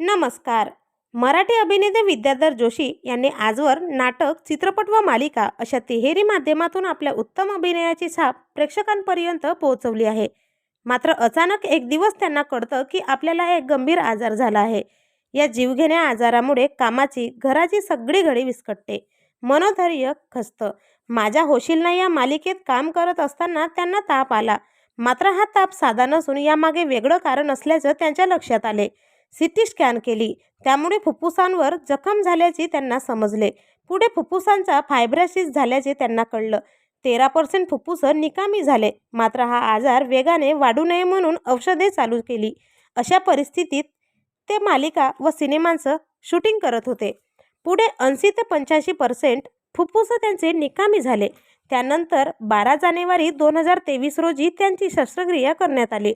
नमस्कार. मराठी अभिनेते विद्याधर जोशी यांनी आजवर नाटक चित्रपट व मालिका अशा तिहेरी माध्यमातून आपल्या उत्तम अभिनयाची छाप प्रेक्षकांपर्यंत पोहोचवली आहे. मात्र अचानक एक दिवस त्यांना कळतं की आपल्याला एक गंभीर आजार झाला आहे. या जीवघेण्या आजारामुळे कामाची घराची सगळी घडी विस्कटते. मनोधैर्य खचतं. माझ्या होशीलना या मालिकेत काम करत असताना त्यांना ताप आला. मात्र हा ताप साधा नसून यामागे वेगळं कारण असल्याचं त्यांच्या लक्षात आले. सिटी स्कॅन केली. त्यामुळे फुफ्फुसांवर जखम झाल्याचे त्यांना समजले. पुढे फुफ्फुसांचा फायब्रॅसिस झाल्याचे त्यांना कळलं. तेरा पर्सेंट फुफ्फुस निकामी झाले. मात्र हा आजार वेगाने वाढू नये म्हणून औषधे चालू केली. अशा परिस्थितीत ते मालिका व सिनेमांचं शूटिंग करत होते. पुढे ऐंशी ते पंच्याऐंशी पर्सेंट फुफ्फुस त्यांचे निकामी झाले. त्यानंतर बारा जानेवारी दोन हजार तेवीस रोजी त्यांची शस्त्रक्रिया करण्यात आली.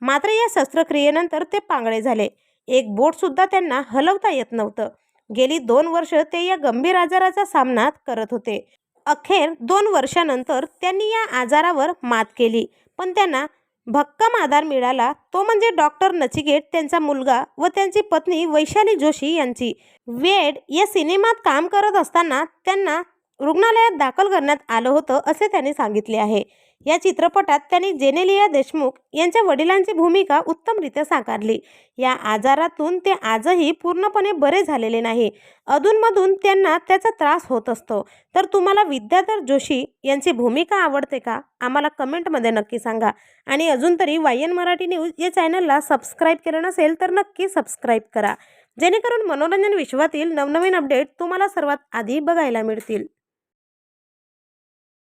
मात्र या शस्त्रक्रियेनंतर ते पांगळे झाले. एक बोटसुद्धा त्यांना हलवता येत नव्हतं. गेली दोन वर्ष ते या गंभीर आजाराचा सामना करत होते. अखेर दोन वर्षानंतर त्यांनी या आजारावर मात केली. पण त्यांना भक्कम आधार मिळाला. तो म्हणजे डॉक्टर नचिकेत त्यांचा मुलगा व त्यांची पत्नी वैशाली जोशी यांची. वेड या सिनेमात काम करत असताना त्यांना रुग्णालयात दाखल करण्यात आलं होतं असे त्यांनी सांगितले आहे. या चित्रपटात त्यांनी जेनेलिया देशमुख यांच्या वडिलांची भूमिका उत्तमरित्या साकारली. या आजारातून ते आजही पूर्णपणे बरे झालेले नाही. अधूनमधून त्यांना त्याचा त्रास होत असतो. तर तुम्हाला विद्याधर जोशी यांची भूमिका आवडते का? आम्हाला कमेंटमध्ये नक्की सांगा. आणि अजून तरी वाय एन मराठी न्यूज या चॅनलला सबस्क्राईब केलं नसेल तर नक्की सबस्क्राईब करा. जेणेकरून मनोरंजन विश्वातील नवनवीन अपडेट तुम्हाला सर्वात आधी बघायला मिळतील.